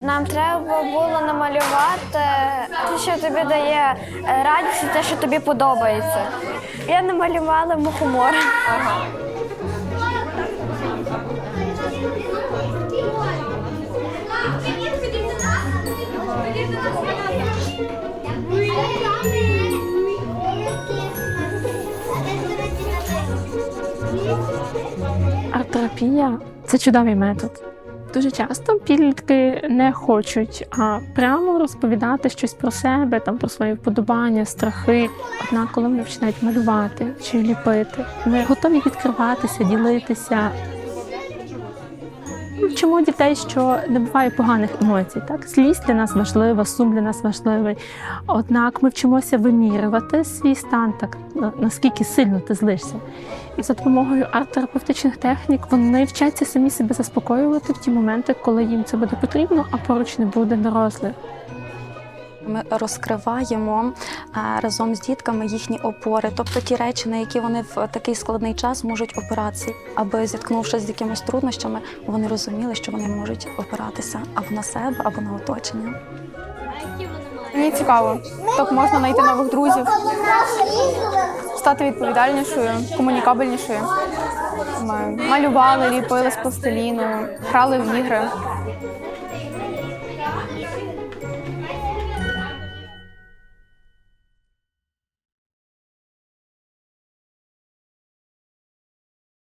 Нам треба було намалювати те, що тобі дає е, радість, і те, що тобі подобається. Я намалювала мухомор. Арт-терапія це чудовий метод. Дуже часто підлітки не хочуть а прямо розповідати щось про себе, там про свої вподобання, страхи. Однак, коли вони починають малювати чи ліпити, вони готові відкриватися, ділитися. Вчимо дітей, що не буває поганих емоцій. Так, злість для нас важлива, сум для нас важливий. Однак ми вчимося вимірювати свій стан, так наскільки сильно ти злишся. І за допомогою арт-терапевтичних технік вони вчаться самі себе заспокоювати в ті моменти, коли їм це буде потрібно, а поруч не буде дорослих. Ми розкриваємо е, разом з дітками їхні опори, тобто ті речі, на які вони в такий складний час можуть опиратися, аби зіткнувшись з якимись труднощами, вони розуміли, що вони можуть опиратися або на себе, або на оточення. Мені цікаво. Так можна знайти нових друзів, стати відповідальнішою, комунікабельнішою. Ми малювали, ліпили з пластиліну, грали в ігри.